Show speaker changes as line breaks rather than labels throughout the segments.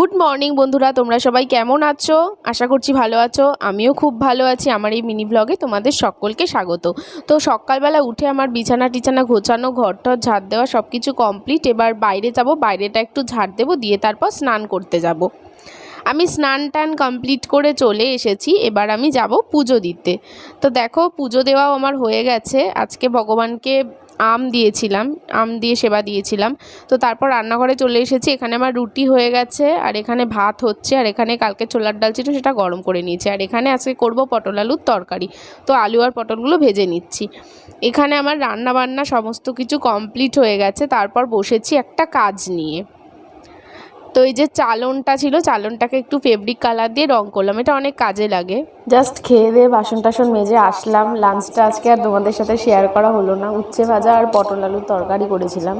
Good morning বন্ধুরা। তোমরা সবাই কেমন আছো? আশা করছি ভালো আছো। আমিও খুব ভালো আছি। আমার এই মিনি ব্লগে তোমাদের সকলকে স্বাগত। তো সকালবেলা উঠে আমার বিছানা টিছানা গোছানো, ঘরটর ঝাড় দেওয়া সব কিছু কমপ্লিট এবার বাইরে যাব, বাইরেটা একটু ঝাড় দেবো, দিয়ে তারপর স্নান করতে যাব। আমি স্নান টান কমপ্লিট করে চলে এসেছি। এবার আমি যাব পুজো দিতে। তো দেখো, পুজো দেওয়াও আমার হয়ে গেছে। আজকে ভগবানকে আম দিয়েছিলাম, আম দিয়ে সেবা দিয়েছিলাম। তো তারপর রান্নাঘরে চলে এসেছি, এখানে আমার রুটি হয়ে গেছে, আর এখানে ভাত হচ্ছে, আর এখানে কালকে ছোলার ডাল ছিল, সেটা গরম করে নিয়েছি। আর এখানে আজকে করব পটল আলুর তরকারি। তো আলু আর পটলগুলো ভেজে নিচ্ছি। এখানে আমার রান্না বান্না সমস্ত কিছু কমপ্লিট হয়ে গেছে, তারপর বসেছি একটা কাজ নিয়ে। তো এই যে চালনটা ছিল, চালনটাকে একটু ফেব্রিক কালার দিয়ে রং করলাম। এটা অনেক কাজে লাগে। জাস্ট খেয়ে দিয়ে বাসন টাসন মেজে আসলাম। লাঞ্চটা আজকে আর তোমাদের সাথে শেয়ার করা হলো না। উচ্ছে ভাজা আর পটল আলুর তরকারি করেছিলাম।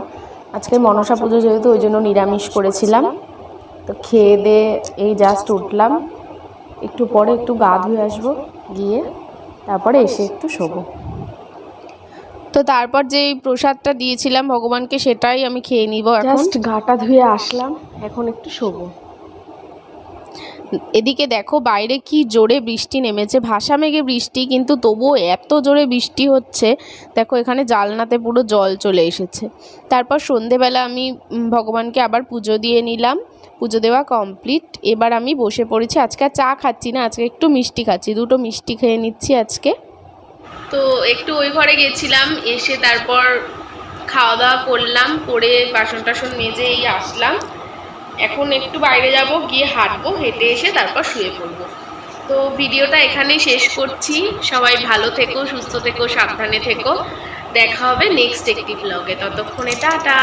আজকে মনসা পুজো যেহেতু, ওই জন্য নিরামিষ করেছিলাম। তো খেয়ে দিয়ে এই জাস্ট উঠলাম। একটু পরে একটু গা ধুয়ে আসব, গিয়ে তারপরে এসে একটু শোবো। তো তারপর যে প্রসাদটা দিয়েছিলাম ভগবানকে সেটাই আমি খেয়ে নিব জাস্ট গাটা ধুয়ে আসলাম এখন একটু শোবো। এদিকে দেখো বাইরে কি জোরে বৃষ্টি নেমেছে ভাষা মেঘে বৃষ্টি কিন্তু তবুও এত জোরে বৃষ্টি হচ্ছে দেখো এখানে জালনাতে পুরো জল চলে এসেছে। তারপর সন্ধেবেলা আমি ভগবানকে আবার পুজো দিয়ে নিলাম পুজো দেওয়া কমপ্লিট। এবার আমি বসে পড়েছি আজকে আর চা খাচ্ছি না আজকে একটু মিষ্টি খাচ্ছি দুটো মিষ্টি খেয়ে নিচ্ছি আজকে। তো একটু ওই ঘরে গেছিলাম, এসে তারপর খাওয়া দাওয়া করলাম, করে বাসন টাসন মেজে এই আসলাম। এখন একটু বাইরে যাব, গিয়ে হাঁটবো, হেঁটে এসে তারপর শুয়ে পড়ব। তো ভিডিওটা এখানেই শেষ করছি। সবাই ভালো থেকো, সুস্থ থেকো, সাবধানে থেকো। দেখা হবে নেক্সট একটি ব্লগে ততক্ষণে টাটা!